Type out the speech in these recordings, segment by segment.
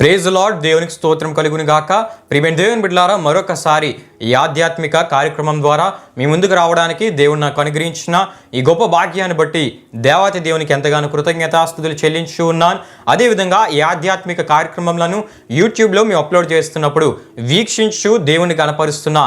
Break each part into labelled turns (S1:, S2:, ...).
S1: Praise lord దేవునికి స్తోత్రం కలుగుని గాక. ప్రియమైన దేవుని బిడ్లారా మరొకసారి ఈ ఆధ్యాత్మిక కార్యక్రమం ద్వారా మీ ముందుకు రావడానికి దేవుడు నాకు అనుగ్రహించిన ఈ గొప్ప భాగ్యాన్ని బట్టి దేవాతి దేవునికి ఎంతగానో కృతజ్ఞతాస్తుతులు చెల్లించి ఉన్నాను. అదేవిధంగా ఈ ఆధ్యాత్మిక కార్యక్రమంలను యూట్యూబ్లో మేము అప్లోడ్ చేస్తున్నప్పుడు వీక్షించు దేవుని కనపరుస్తున్న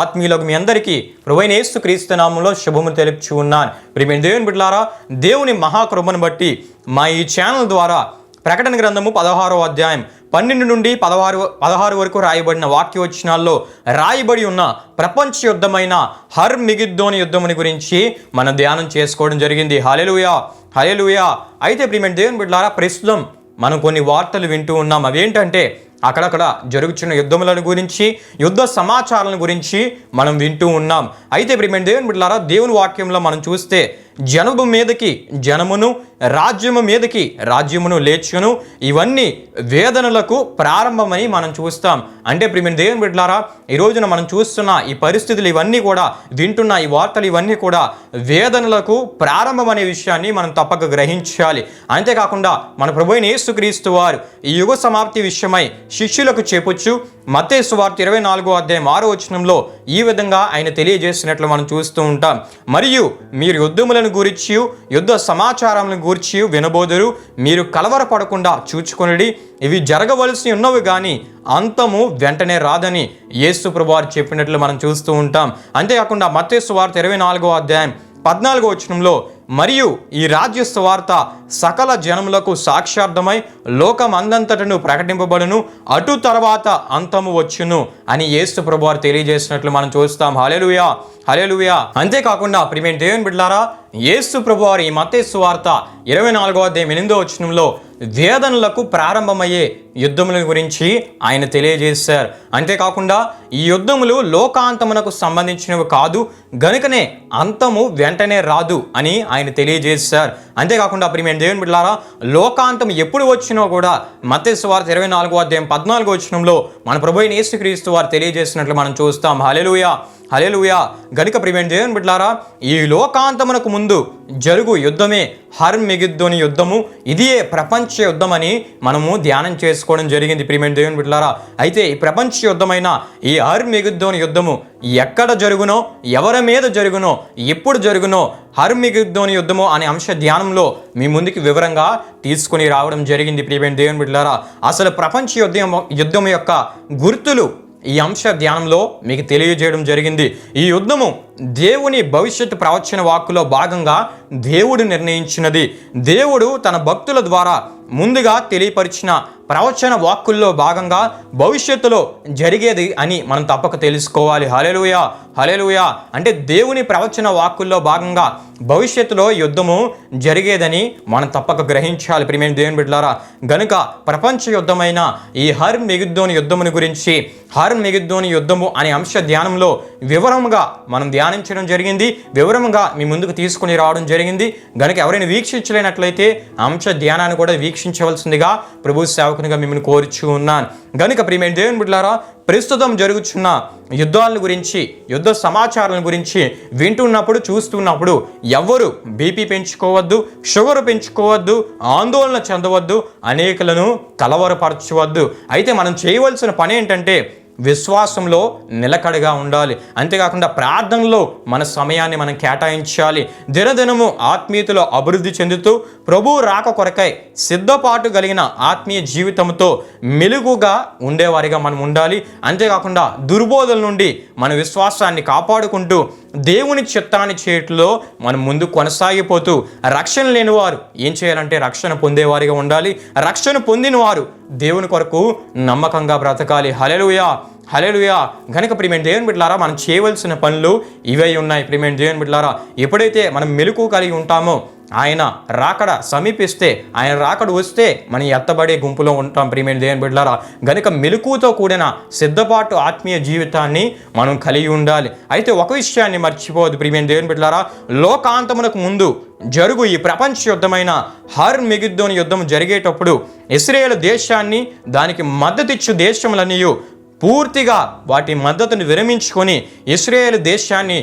S1: ఆత్మీయులకు మీ అందరికీ ప్రభువైన యేసు క్రీస్తు నామంలో తెలుపుచు ఉన్నాను. ప్రియమైన దేవుని బిడ్లారా దేవుని మహాకృపను బట్టి మా ఈ ఛానల్ ద్వారా ప్రకటన గ్రంథము పదహారో అధ్యాయం పన్నెండు నుండి పదహారు పదహారు వరకు రాయబడిన వాక్యవచనాల్లో రాయబడి ఉన్న ప్రపంచ యుద్ధమైన హర్ మిగిద్దోని యుద్ధముని గురించి మనం ధ్యానం చేసుకోవడం జరిగింది. హలెలుయా హలెలుయా అయితే ప్రియమైన దేవుని బిడ్డలారా ప్రస్తుతం మనం కొన్ని వార్తలు వింటూ ఉన్నాం. అవేంటంటే అక్కడక్కడ జరుగుతున్న యుద్ధములను గురించి యుద్ధ సమాచారాలను గురించి మనం వింటూ ఉన్నాం. అయితే ప్రియమైన దేవుని బిడ్డారా దేవుని వాక్యంలో మనం చూస్తే జనము మీదకి జనమును రాజ్యము మీదకి రాజ్యమును లేచును. ఇవన్నీ వేదనలకు ప్రారంభమని మనం చూస్తాం. అంటే ప్రియమైన దేవుని బిడ్డలారా ఈ రోజున మనం చూస్తున్న ఈ పరిస్థితులు ఇవన్నీ కూడా వింటున్న ఈ వార్తలు ఇవన్నీ కూడా వేదనలకు ప్రారంభం అనే విషయాన్ని మనం తప్పక గ్రహించాలి. అంతేకాకుండా మన ప్రభు యేసుక్రీస్తు వారు ఈ యుగ సమాప్తి విషయమై శిష్యులకు చెప్పుచ్చు మతేసు వార్త ఇరవై నాలుగో అధ్యాయం ఆరో వచనంలో ఈ విధంగా ఆయన తెలియజేసినట్లు మనం చూస్తూ ఉంటాం. మరియు మీరు యుద్ధములను గురించి యుద్ధ సమాచారములను గూర్చి వినబోదురు. మీరు కలవరపడకుండా చూచుకొనిడి. ఇవి జరగవలసి ఉన్నవి కానీ అంతము వెంటనే రాదని యేసు ప్రభువారు చెప్పినట్లు మనం చూస్తూ ఉంటాం. అంతేకాకుండా మత్స్సు వార్త ఇరవై నాలుగో అధ్యాయం పద్నాలుగో వచనంలో మరియు ఈ రాజ్య స్వార్త సకల జనములకు సాక్షార్థమై లోకమందంతటను ప్రకటింపబడును. అటు తర్వాత అంతము వచ్చును అని యేసు ప్రభువారు తెలియజేసినట్లు మనం చూస్తాం. హలెలుయా హలెలుయా అంతేకాకుండా ప్రిమేన్ దేవుని బిడ్లారా యేసు ప్రభువారి ఈ మత్తేసు వార్త ఇరవై నాలుగో అధ్యాయం ఎనిమిదో వచనంలో వేదనలకు ప్రారంభమయ్యే యుద్ధముల గురించి ఆయన తెలియజేశారు. అంతేకాకుండా ఈ యుద్ధములు లోకాంతమునకు సంబంధించినవి కాదు గనుకనే అంతము వెంటనే రాదు అని ఆయన తెలియజేశారు. అంతేకాకుండా ప్రియమైన దేవుని బిడ్డారా లోకాంతం ఎప్పుడు వచ్చినో కూడా మత్స్సు వార్త ఇరవై నాలుగో అధ్యాయం పద్నాలుగో వచనంలో మన ప్రభు యేసుక్రీస్తు వారు తెలియజేసినట్లు మనం చూస్తాం. హలెలుయా హలేలుయా గనుక ప్రివెంట్ దేవుని బిడ్లారా ఈ లోకాంతమునకు ముందు జరుగు యుద్ధమే హర్మిగిద్దోని యుద్ధము ఇదియే ప్రపంచ యుద్ధమని మనము ధ్యానం చేసుకోవడం జరిగింది ప్రియమైన దేవుని బిడ్డారా అయితే ఈ ప్రపంచ యుద్ధమైన ఈ హర్మిగిద్దోని యుద్ధము ఎక్కడ జరుగునో ఎవరి మీద జరుగునో ఎప్పుడు జరుగునో హర్మిగిద్దోని యుద్ధము అనే అంశ ధ్యానంలో మీ ముందుకి వివరంగా తీసుకుని రావడం జరిగింది ప్రియమైన దేవుని బిడ్డారా అసలు ప్రపంచ యుద్ధం యుద్ధం యొక్క గుర్తులు ఈ అంశ ధ్యానంలో మీకు తెలియజేయడం జరిగింది. ఈ యుద్ధము దేవుని భవిష్యత్తు ప్రవచన వాక్కులో భాగంగా దేవుడు నిర్ణయించినది. దేవుడు తన భక్తుల ద్వారా ముందుగా తెలియపరిచిన ప్రవచన వాక్కుల్లో భాగంగా భవిష్యత్తులో జరిగేది అని మనం తప్పక తెలుసుకోవాలి. హలెలుయ హలెలుయ అంటే దేవుని ప్రవచన వాక్కుల్లో భాగంగా భవిష్యత్తులో యుద్ధము జరిగేదని మనం తప్పక గ్రహించాలి. ప్రియమైన దేవుని బిడ్డలారా గనుక ప్రపంచ యుద్ధమైన ఈ హర్ మెగిద్దోని యుద్ధముని గురించి హర్ మిగిద్దోని యుద్ధము అనే అంశ ధ్యానంలో వివరంగా మనం ధ్యానించడం జరిగింది. వివరంగా మీ ముందుకు తీసుకుని రావడం జరిగింది. గనుక ఎవరైనా వీక్షించలేనట్లయితే అంశ ధ్యానాన్ని కూడా వీక్షించవలసిందిగా ప్రభు సేవకునిగా మిమ్మల్ని కోరుచు ఉన్నాను. గనుక ప్రియమైన దేవుని బిడ్డలారా ప్రస్తుతం జరుగుతున్న యుద్ధాల గురించి యుద్ధ సమాచారాల గురించి వింటున్నప్పుడు చూస్తున్నప్పుడు ఎవ్వరు బీపీ పెంచుకోవద్దు షుగర్ పెంచుకోవద్దు ఆందోళన చెందవద్దు అనేకులను కలవరపరచవద్దు. అయితే మనం చేయవలసిన పని ఏంటంటే విశ్వాసంలో నిలకడగా ఉండాలి. అంతేకాకుండా ప్రార్థనలో మన సమయాన్ని మనం కేటాయించాలి. దినదినము ఆత్మీయతలో అభివృద్ధి చెందుతూ ప్రభు రాక కొరకై సిద్ధపాటు కలిగిన ఆత్మీయ జీవితంతో మెలుగుగా ఉండేవారిగా మనం ఉండాలి. అంతేకాకుండా దుర్బోధల నుండి మన విశ్వాసాన్ని కాపాడుకుంటూ దేవుని చిత్తాన్ని చేయట్లో మనం ముందు కొనసాగిపోతూ రక్షణ లేని వారు ఏం చేయాలంటే రక్షణ పొందేవారిగా ఉండాలి. రక్షణ పొందిన వారు దేవుని కొరకు నమ్మకంగా బ్రతకాలి. హలెలుయా హలెలుయా గనక ప్రియమైన దేవుని బిడ్డలారా మనం చేయవలసిన పనులు ఇవే ఉన్నాయి. ప్రియమైన దేవుని బిడ్డలారా ఎప్పుడైతే మనం మెలకు కలిగి ఉంటామో ఆయన రాకడ సమీపిస్తే ఆయన రాకడ వస్తే మనం ఎత్తబడే గుంపులో ఉంటాం ప్రియమైన దేవుని బిడ్డారా గనుక మెలకుతో కూడిన సిద్ధపాటు ఆత్మీయ జీవితాన్ని మనం కలిగి ఉండాలి. అయితే ఒక విషయాన్ని మర్చిపోవద్దు ప్రియమైన దేవుని బిడ్డారా లోకాంతమునకు ముందు జరుగు ఈ ప్రపంచ యుద్ధమైన హర్ మిగిద్దోని యుద్ధం జరిగేటప్పుడు ఇస్రాయేల్ దేశాన్ని దానికి మద్దతిచ్చు దేశములనియు పూర్తిగా వాటి మద్దతును విరమించుకొని ఇస్రాయేల్ దేశాన్ని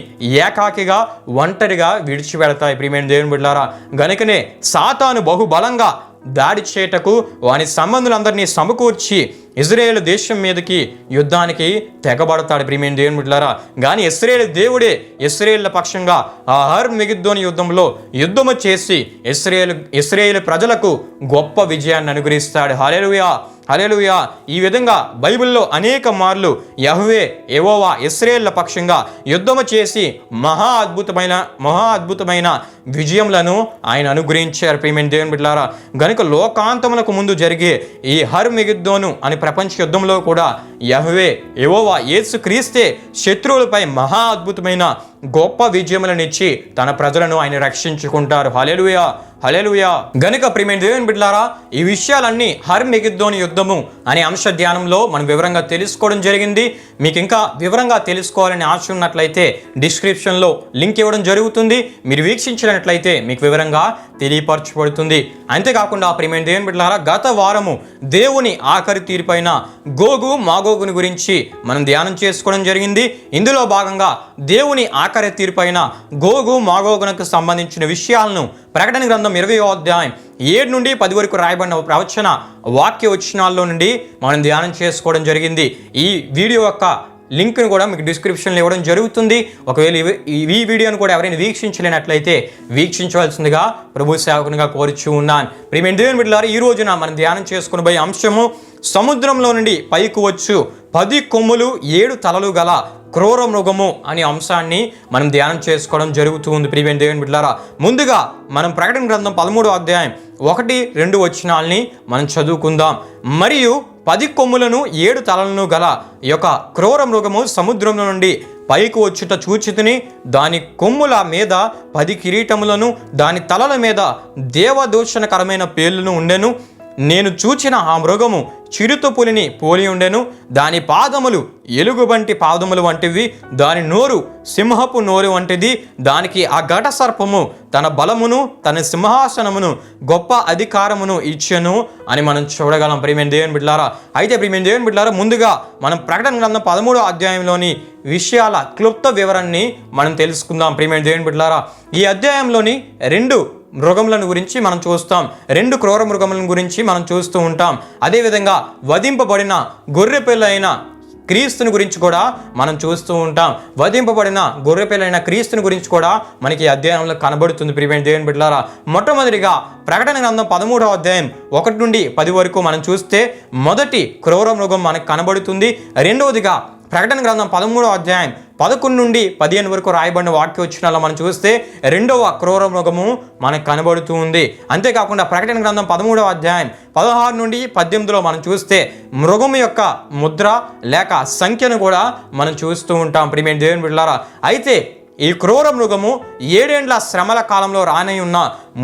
S1: ఏకాకిగా ఒంటరిగా విడిచిపెడతాయి. ప్రియమైన దేవుని బిడ్డారా గనుకనే సాతాను బహుబలంగా దాడి చేయటకు వాని సంబంధులందరినీ సమకూర్చి ఇజ్రాయేల్ దేశం మీదకి యుద్ధానికి తెగబడతాడు ప్రియమైన దేవుని బిడ్డలారా. కానీ ఇస్రాయేల్ దేవుడే ఇస్రాయేళ్ళ పక్షంగా ఆ హర్ మిగిద్దోని యుద్ధంలో యుద్ధము చేసి ఇస్రాయేల్ ఇస్రాయేల్ ప్రజలకు గొప్ప విజయాన్ని అనుగ్రహిస్తాడు. Hallelujah hallelujah. ఈ విధంగా బైబిల్లో అనేక మార్లు యహువే ఎవోవా ఇస్రాయేళ్ళ పక్షంగా యుద్ధము చేసి మహా అద్భుతమైన మహా అద్భుతమైన విజయములను ఆయన అనుగ్రహించారు ప్రియమైన దేవుని బిడ్డలారా. గనుక లోకాంతములకు ముందు జరిగే ఈ హర్ మిగిద్దోను అని ప్రపంచ యుద్ధంలో కూడా యహ్వే ఎవోవా యేసు క్రీస్తే శత్రువులపై మహా అద్భుతమైన గొప్ప విజయములనిచ్చి తన ప్రజలను ఆయన రక్షించుకుంటారు. హలెలుయా హలెలుయా గనుక ప్రియమైన దేవుని బిడ్డలారా ఈ విషయాలన్నీ హర్ మిగిద్దోని యుద్ధము అనే అంశ ధ్యానంలో మనం వివరంగా తెలుసుకోవడం జరిగింది. మీకు ఇంకా వివరంగా తెలుసుకోవాలని ఆశ ఉన్నట్లయితే డిస్క్రిప్షన్లో లింక్ ఇవ్వడం జరుగుతుంది. మీరు వీక్షించినట్లయితే మీకు వివరంగా తెలియపరచబడుతుంది. అంతేకాకుండా ప్రియమైన దేవుని బిడ్డలారా గత వారము దేవుని ఆఖరి తీర్పైన గోగు మాగోగుని గురించి మనం ధ్యానం చేసుకోవడం జరిగింది. ఇందులో భాగంగా దేవుని ఆఖరి తీర్పైన గోగు మాగోగునకు సంబంధించిన విషయాలను ప్రకటన గ్రంథం ఇరవై అధ్యాయం ఏడు నుండి పది వరకు రాయబడిన ప్రవచన వాక్య వచనాల్లో నుండి మనం ధ్యానం చేసుకోవడం జరిగింది. ఈ వీడియో యొక్క లింక్ను కూడా మీకు డిస్క్రిప్షన్లో ఇవ్వడం జరుగుతుంది. ఒకవేళ ఈ వీడియోను కూడా ఎవరైనా వీక్షించలేనట్లయితే వీక్షించవలసిందిగా ప్రభు సేవకునిగా కోరుచు ఉన్నాను. ప్రియమైన దేవుని బిడ్డలారా ఈ రోజున మనం ధ్యానం చేసుకుని పోయే అంశము సముద్రంలో నుండి పైకి వచ్చు. పది కొమ్ములు ఏడు తలలు గల క్రూర మృగము అనే అంశాన్ని మనం ధ్యానం చేసుకోవడం జరుగుతూ ఉంది. ప్రియమైన దేవుని బిడ్డారా ముందుగా మనం ప్రకటన గ్రంథం పదమూడో అధ్యాయం ఒకటి రెండు వచనాల్ని మనం చదువుకుందాం. మరియు పది కొమ్ములను ఏడు తలలను గల ఈ యొక్క క్రూర మృగము సముద్రం నుండి పైకి వచ్చుట చూచితిని దాని కొమ్ముల మీద పది కిరీటములను దాని తలల మీద దేవదూషణకరమైన పేర్లను ఉండెను. నేను చూచిన ఆ మృగము చిరుత పులిని పోలి ఉండెను. దాని పాదములు ఎలుగుబంటి పాదములు వంటివి. దాని నోరు సింహపు నోరు వంటిది. దానికి ఆ ఘట సర్పము తన బలమును తన సింహాసనమును గొప్ప అధికారమును ఇచ్చెను అని మనం చూడగలం. ప్రియమైన దేవుని బిడ్లారా అయితే ప్రియమైన దేవుని బిడ్లారా ముందుగా మనం ప్రకటన గ్రంథం పదమూడో అధ్యాయంలోని విషయాల క్లుప్త వివరణని మనం తెలుసుకుందాం. ప్రియమైన దేవుని బిడ్లారా ఈ అధ్యాయంలోని రెండు మృగములను గురించి మనం చూస్తాం. రెండు క్రూర మృగములను గురించి మనం చూస్తూ ఉంటాం. అదేవిధంగా వధింపబడిన గొర్రె పిల్ల అయిన క్రీస్తుని గురించి కూడా మనం చూస్తూ ఉంటాం. వధింపబడిన గొర్రె పిల్లైన క్రీస్తుని గురించి కూడా మనకి అధ్యయనంలో కనబడుతుంది. ప్రియమైన దేవుని బిడ్డలారా మొట్టమొదటిగా ప్రకటన గ్రంథం పదమూడవ అధ్యాయం ఒకటి నుండి పది వరకు మనం చూస్తే మొదటి క్రూర మృగం మనకు కనబడుతుంది. రెండవదిగా ప్రకటన గ్రంథం పదమూడవ అధ్యాయం పదకొండు నుండి పదిహేను వరకు రాయబడిన వాక్య వచ్చినాలో మనం చూస్తే రెండవ క్రూర మృగము మనకు కనబడుతూ ఉంది. అంతేకాకుండా ప్రకటన గ్రంథం పదమూడవ అధ్యాయం పదహారు నుండి పద్దెనిమిదిలో మనం చూస్తే మృగము యొక్క ముద్ర లేక సంఖ్యను కూడా మనం చూస్తూ ఉంటాం. ప్రియమైన దేవుని బిడ్డారా అయితే ఈ క్రూర మృగము ఏడేండ్ల శ్రమల కాలంలో రానై ఉన్న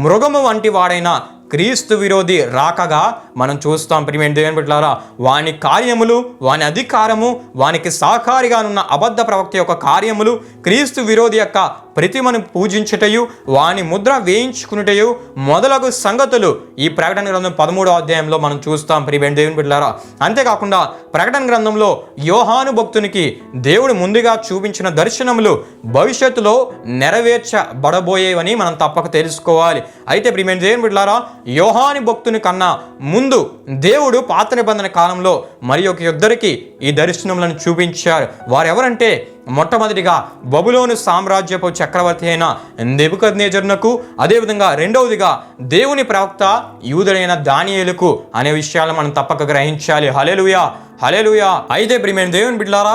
S1: మృగము వంటి వాడైన క్రీస్తు విరోధి రాకగా మనం చూస్తాం. ప్రియమైన దేవుని బిడ్డలారా వాని కార్యములు వాని అధికారము వానికి సహకారిగానున్న అబద్ధ ప్రవక్త యొక్క కార్యములు క్రీస్తు విరోధి యొక్క ప్రతిమను పూజించుటయు వాని ముద్ర వేయించుకునుటయు మొదలగు సంగతులు. ఈ ప్రకటన గ్రంథం పదమూడో అధ్యాయంలో మనం చూస్తాం. ప్రియమైన దేవుని బిడ్డలారా అంతేకాకుండా ప్రకటన గ్రంథంలో యోహాను భక్తునికి దేవుడు ముందుగా చూపించిన దర్శనములు భవిష్యత్తులో నెరవేర్చబడబోయేవని మనం తప్పక తెలుసుకోవాలి. అయితే ప్రియమైన దేవుని బిడ్డారా యోహాని భక్తుని కన్నా ముందు దేవుడు పాత నిబంధన కాలంలో మరి ఒక ఇద్దరికి ఈ దర్శనములను చూపించారు. వారెవరంటే మొట్టమొదటిగా బబులోను సామ్రాజ్యపు చక్రవర్తి అయిన నెబుకద్నేజర్నకు అదేవిధంగా రెండవదిగా దేవుని ప్రవక్త యూదుడైన దానియేలుకు అనే విషయాలు మనం తప్పక గ్రహించాలి. హలెలుయా హలేలుయా అయితే ప్రియమైన దేవుని బిడ్లారా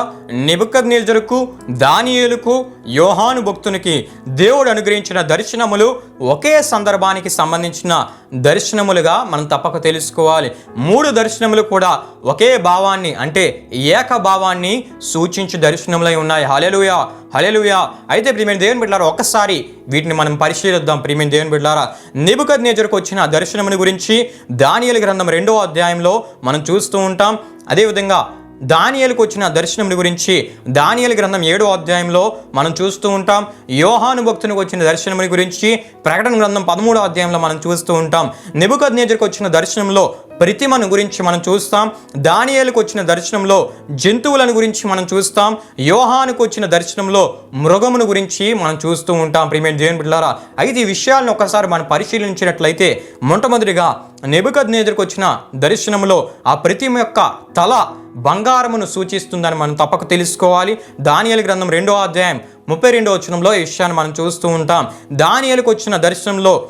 S1: నెబుకద్నేజరుకు దానియేలుకు యోహాను భక్తునికి దేవుడు అనుగ్రహించిన దర్శనములు ఒకే సందర్భానికి సంబంధించిన దర్శనములుగా మనం తప్పక తెలుసుకోవాలి. మూడు దర్శనములు కూడా ఒకే భావాన్ని అంటే ఏక భావాన్ని సూచించు దర్శనములై ఉన్నాయి. హలేలుయా హలేలుయా అయితే ప్రియమైన దేవుని బిడ్డారా ఒక్కసారి వీటిని మనం పరిశీలిద్దాం. ప్రియమైన దేవుని బిడ్డారా నిబుకద్ నేజర్కు వచ్చిన దర్శనముని గురించి దానియలు గ్రంథం రెండో అధ్యాయంలో మనం చూస్తూ ఉంటాం. అదేవిధంగా దానియలకు వచ్చిన దర్శనముని గురించి దానియల గ్రంథం ఏడో అధ్యాయంలో మనం చూస్తూ ఉంటాం. యోహాను భక్తునికి వచ్చిన దర్శనముని గురించి ప్రకటన గ్రంథం పదమూడో అధ్యాయంలో మనం చూస్తూ ఉంటాం. నిబుకద్ వచ్చిన దర్శనంలో ప్రతిమను గురించి మనం చూస్తాం. దానియాలకు వచ్చిన దర్శనంలో జంతువులను గురించి మనం చూస్తాం. యోహానుకు వచ్చిన దర్శనంలో మృగమును గురించి మనం చూస్తూ ఉంటాం. ప్రియమైన దేవుని బిడ్డారా అయితే ఈ విషయాలను ఒకసారి మనం పరిశీలించినట్లయితే మొట్టమొదటిగా నెబుకద్ వచ్చిన దర్శనంలో ఆ ప్రతిమ యొక్క తల బంగారమును సూచిస్తుందని మనం తప్పక తెలుసుకోవాలి. దానియలు గ్రంథం రెండో అధ్యాయం ముప్పై రెండో వచనంలో ఈ విషయాన్ని మనం చూస్తూ ఉంటాం. దానియలకు వచ్చిన దర్శనంలో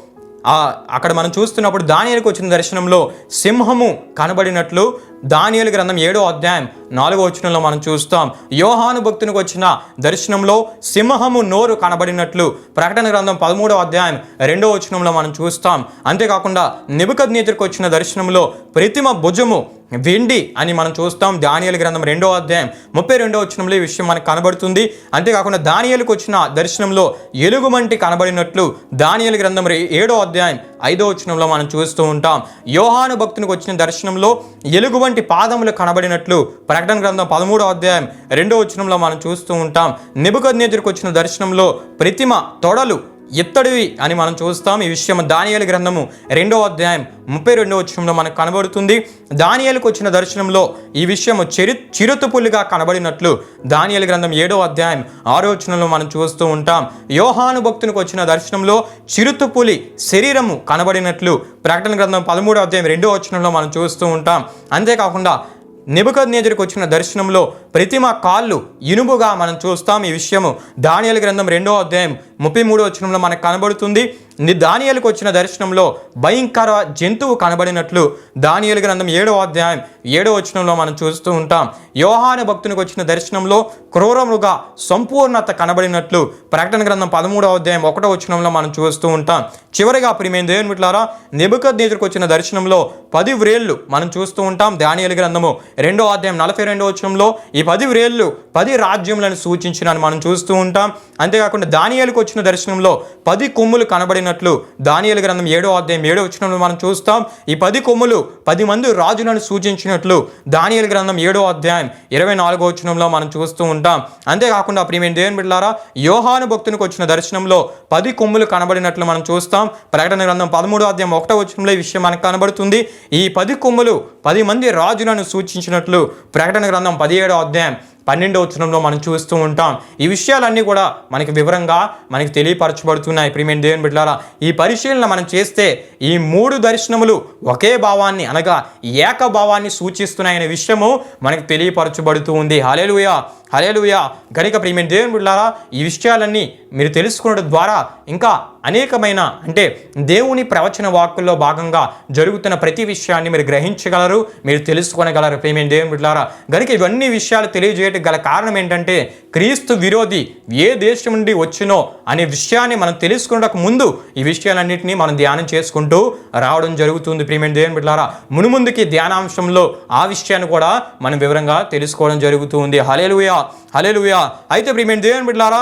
S1: అక్కడ మనం చూస్తున్నప్పుడు దానియలకు వచ్చిన దర్శనంలో సింహము కనబడినట్లు దానియలు గ్రంథం ఏడో అధ్యాయం నాలుగో వచనంలో మనం చూస్తాం. యోహాను భక్తునికి వచ్చిన దర్శనంలో సింహము నోరు కనబడినట్లు ప్రకటన గ్రంథం పదమూడో అధ్యాయం రెండో వచనంలో మనం చూస్తాం. అంతేకాకుండా నిబుకద్ వచ్చిన దర్శనంలో ప్రతిమ భుజము వెండి అని మనం చూస్తాం. దానియలు గ్రంథం రెండో అధ్యాయం ముప్పై రెండో వచనంలో ఈ విషయం మనకు కనబడుతుంది. అంతేకాకుండా దానియలకు వచ్చిన దర్శనంలో ఎలుగుమంటి కనబడినట్లు దానియలు గ్రంథం రే- ఏడో అధ్యాయం ఐదో వచనంలో మనం చూస్తూ ఉంటాం. యోహాను భక్తునికి వచ్చిన దర్శనంలో ఎలుగు ఎలుగుబంటి పాదములు కనబడినట్లు ప్రకటన గ్రంథం పదమూడో అధ్యాయం రెండో వచనంలో మనం చూస్తూ ఉంటాం. నిబుకద్నేజర్కి వచ్చిన దర్శనంలో ప్రతిమ తొడలు ఇత్తడివి అని మనం చూస్తాం. ఈ విషయం దానియలు గ్రంథము రెండో అధ్యాయం ముప్పై రెండో వచనంలో మనకు కనబడుతుంది. దానియలకు వచ్చిన దర్శనంలో ఈ విషయము చిరు చిరుతుపులుగా కనబడినట్లు దానియలు గ్రంథం ఏడో అధ్యాయం ఆరో వచనంలో మనం చూస్తూ ఉంటాం. యోహాను భక్తునికి వచ్చిన దర్శనంలో చిరుతుపులి శరీరము కనబడినట్లు ప్రకటన గ్రంథం పదమూడో అధ్యాయం రెండో వచనంలో మనం చూస్తూ ఉంటాం. అంతేకాకుండా నిబుకద్నేజరికి వచ్చిన దర్శనంలో ప్రతిమ కాళ్ళు ఇనుముగా మనం చూస్తాం ఈ విషయము. దానియలు గ్రంథం రెండో అధ్యాయం ముప్పై మూడో వచనంలో మనకు కనబడుతుంది. దానియలకు వచ్చిన దర్శనంలో భయంకర జంతువు కనబడినట్లు దానియలు గ్రంథం ఏడో అధ్యాయం ఏడో వచనంలో మనం చూస్తూ ఉంటాం. యోహాన భక్తునికి వచ్చిన దర్శనంలో క్రూరముగా సంపూర్ణత కనబడినట్లు ప్రకటన గ్రంథం పదమూడవ అధ్యాయం ఒకటో వచనంలో మనం చూస్తూ ఉంటాం. చివరిగా ప్రియమైన దేవుని మిట్లారా నిబుకద్ వచ్చిన దర్శనంలో పది వ్రేళ్ళు మనం చూస్తూ ఉంటాం. దానియలు గ్రంథము రెండో అధ్యాయం నలభై రెండో వచనంలో ఈ పది వ్రేళ్ళు పది రాజ్యములను సూచించినని మనం చూస్తూ ఉంటాం. అంతేకాకుండా దానియాలకు వచ్చిన దర్శనంలో పది కొమ్ములు కనబడినట్లు దానియలు గ్రంథం ఏడో అధ్యాయం ఏడో వచనంలో మనం చూస్తాం. ఈ పది కొమ్ములు పది మంది రాజులను సూచించినట్లు దానియలు గ్రంథం ఏడో అధ్యాయం ఇరవై నాలుగో వచనంలో మనం చూస్తూ ఉంటాం. అంతేకాకుండా ప్రియమైన దేవుని బిడ్డారా యోహాను భక్తునికి వచ్చిన దర్శనంలో పది కొమ్ములు కనబడినట్లు మనం చూస్తాం. ప్రకటన గ్రంథం పదమూడో అధ్యాయం ఒకటో వచనంలో ఈ విషయం మనకు కనబడుతుంది. ఈ పది కొమ్ములు పది మంది రాజులను సూచించినట్లు ప్రకటన గ్రంథం పదిహేడో అధ్యాయం పన్నెండవ వచనంలో మనం చూస్తూ ఉంటాం. ఈ విషయాలన్నీ కూడా మనకి వివరంగా మనకి తెలియపరచబడుతున్నాయి. ప్రియమైన దేవుని బిడ్డారా ఈ పరిశీలన మనం చేస్తే ఈ మూడు దర్శనములు ఒకే భావాన్ని అనగా ఏక భావాన్ని సూచిస్తున్నాయనే విషయము మనకు తెలియపరచబడుతూ ఉంది. హాలేలుయా హలేలుయా గనిక ప్రియమైన దేవుని బిడ్డారా ఈ విషయాలన్నీ మీరు తెలుసుకోవడం ద్వారా ఇంకా అనేకమైన అంటే దేవుని ప్రవచన వాక్కుల్లో భాగంగా జరుగుతున్న ప్రతి విషయాన్ని మీరు గ్రహించగలరు మీరు తెలుసుకోనగలరు. ప్రేమైన దేవుని బిడ్డారా గనుక ఇవన్నీ విషయాలు తెలియజేయటం గల కారణం ఏంటంటే క్రీస్తు విరోధి ఏ దేశం నుండి వచ్చినో అనే విషయాన్ని మనం తెలుసుకున్నకు ముందు ఈ విషయాలన్నింటినీ మనం ధ్యానం చేసుకుంటూ రావడం జరుగుతుంది. ప్రియమైన దేవుని బిడ్డలారా మునుముందుకి ధ్యానాంశంలో ఆ విషయాన్ని కూడా మనం వివరంగా తెలుసుకోవడం జరుగుతుంది. హలేలుయా హలేలుయా అయితే ప్రియమైన దేవుని బిడ్డలారా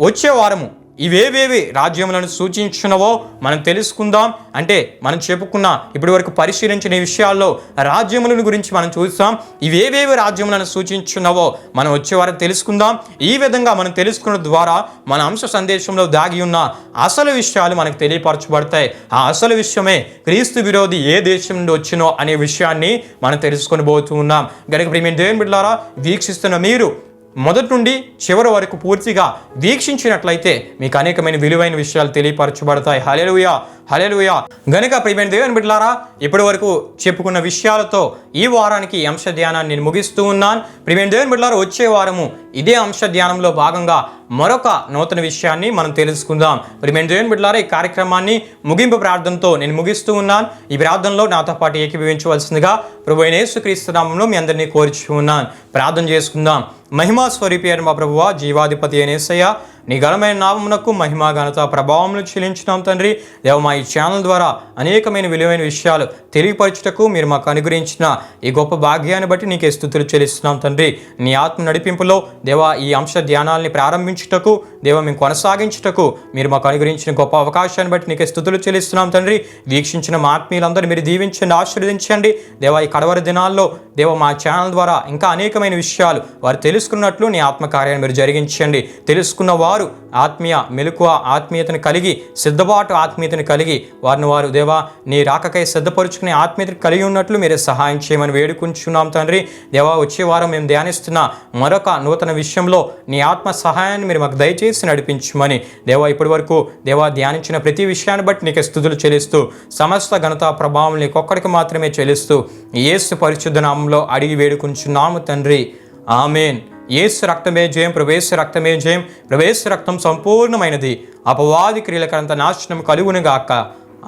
S1: వచ్చే వారము ఇవేవేవి రాజ్యములను సూచించినవో మనం తెలుసుకుందాం. అంటే మనం చెప్పుకున్న ఇప్పటి వరకు పరిశీలించిన విషయాల్లో రాజ్యములను గురించి మనం చూస్తాం. ఇవేవేవి రాజ్యములను సూచించున్నవో మనం వచ్చే వారం తెలుసుకుందాం. ఈ విధంగా మనం తెలుసుకున్న ద్వారా మన అంశ సందేశంలో దాగి ఉన్న అసలు విషయాలు మనకు తెలియపరచబడతాయి. ఆ అసలు విషయమే క్రీస్తు విరోధి ఏ దేశం నుండి వచ్చినో అనే విషయాన్ని మనం తెలుసుకొని పోతూ ఉన్నాం. గనుక ప్రియమైన దేవుని బిడ్డారా వీక్షిస్తున్న మీరు మొదటి నుండి చివరి వరకు పూర్తిగా వీక్షించినట్లయితే మీకు అనేకమైన విలువైన విషయాలు తెలియపరచబడతాయి. హలేలుయా హలేలుయా గనుక ప్రియమైన దేవుని బిడ్డలారా ఇప్పటి వరకు చెప్పుకున్న విషయాలతో ఈ వారానికి అంశ ధ్యానాన్ని నేను ముగిస్తూ ఉన్నాను. ప్రియమైన దేవుని బిడ్డలారా వచ్చే వారము ఇదే అంశ ధ్యానంలో భాగంగా మరొక నూతన విషయాన్ని మనం తెలుసుకుందాం. ప్రియమైన దేవుని బిడ్డలారా ఈ కార్యక్రమాన్ని ముగింపు ప్రార్థనతో నేను ముగిస్తూ ఉన్నాను. ఈ ప్రార్థనలో నాతో పాటు ఏకీభవించవలసిందిగా ప్రభు అయిన యేసుక్రీస్తు నామంలో మీ అందరినీ కోరుచు ఉన్నాను. ప్రార్థన చేసుకుందాం. మహిమా స్వరూపి అయిన మా ప్రభువ జీవాధిపతి అయిన యేసయ్య నీ ఘనమైన నామమునకు మహిమ ఘనత ప్రభావములు చెల్లించినాం తండ్రి. దేవ మా ఈ ఛానల్ ద్వారా అనేకమైన విలువైన విషయాలు తెలియపరచుటకు మీరు మాకు అనుగ్రహించిన ఈ గొప్ప భాగ్యాన్ని బట్టి నీకే స్థుతులు చెల్లిస్తున్నాం తండ్రి. నీ ఆత్మ నడిపింపులో దేవా ఈ అంశ ధ్యానాల్ని ప్రారంభించుటకు దేవ మేము కొనసాగించుటకు మీరు మాకు అనుగ్రహించిన గొప్ప అవకాశాన్ని బట్టి నీకే స్థుతులు చెల్లిస్తున్నాం తండ్రి. వీక్షించిన మా ఆత్మీయులందరూ మీరు దీవించండి ఆశీర్వదించండి. దేవా ఈ కడవరి దినాల్లో దేవ మా ఛానల్ ద్వారా ఇంకా అనేకమైన విషయాలు వారు తెలుసుకున్నట్లు నీ ఆత్మకార్యాన్ని మీరు జరిగించండి. తెలుసుకున్న వారు వారు ఆత్మీయ మెలకువ ఆత్మీయతను కలిగి సిద్ధపాటు ఆత్మీయతను కలిగి వారిని వారు దేవా నీ రాకకై సిద్ధపరుచుకునే ఆత్మీయతను కలిగి ఉన్నట్లు మీరే సహాయం చేయమని వేడుకుంటున్నాం తండ్రి. దేవా వచ్చే వారం మేము ధ్యానిస్తున్న మరొక నూతన విషయంలో నీ ఆత్మ సహాయాన్ని మీరు మాకు దయచేసి నడిపించమని. దేవా ఇప్పటి వరకు దేవా ధ్యానించిన ప్రతి విషయాన్ని బట్టి నీకు స్థుతులు చెల్లిస్తూ సమస్త ఘనత ప్రభావం నీకొక్కడికి మాత్రమే చెల్లిస్తూ ఏసు పరిశుద్ధ నామంలో అడిగి వేడుకుంటున్నాము తండ్రి. ఆమెన్. ఏసు రక్తమే జయం ప్రవేశ రక్తమే జయం ప్రవేశ రక్తం సంపూర్ణమైనది. అపవాది క్రియలకంత నాశనం కలుగునుగాక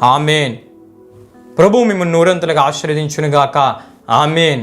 S1: ఆమెన్. ప్రభు మిమ్మల్ని నూరంతలుగా ఆశీర్వదించునుగాక ఆమెన్.